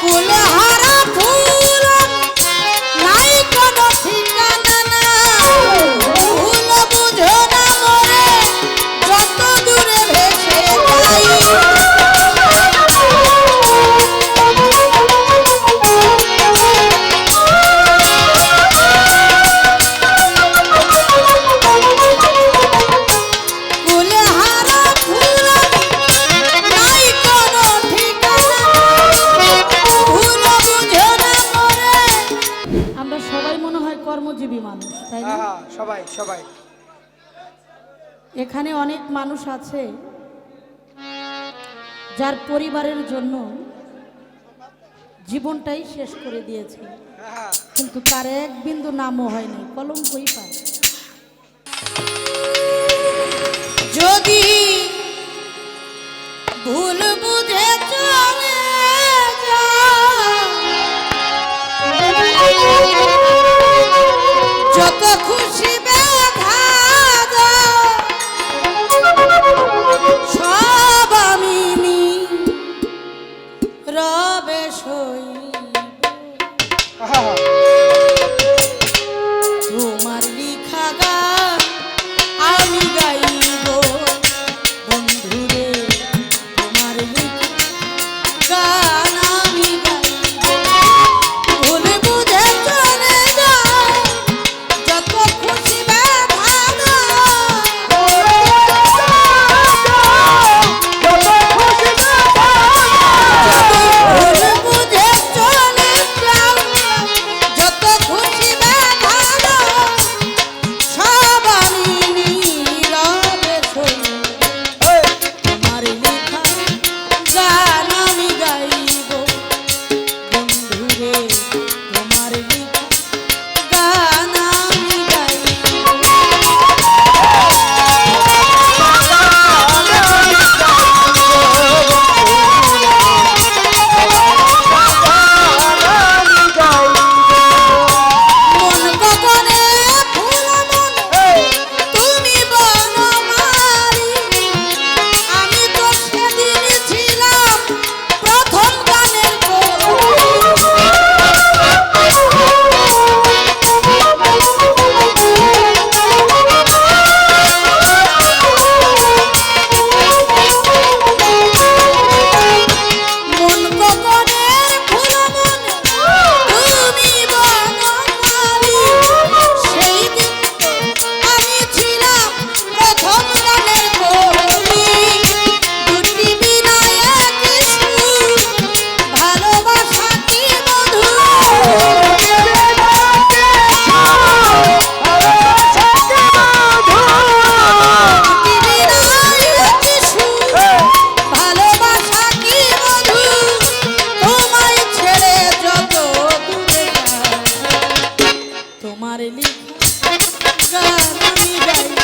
不要 সবাই সবাই। এখানে অনেক মানুষ আছে যার পরিবারের জন্য জীবনটাই শেষ করে দিয়েছে। কিন্তু তার এক বিন্দু নামও হয়নি, কলঙ্কই পায়। যদি 啊哈哈 তোমার লিখা। গান আমি গাই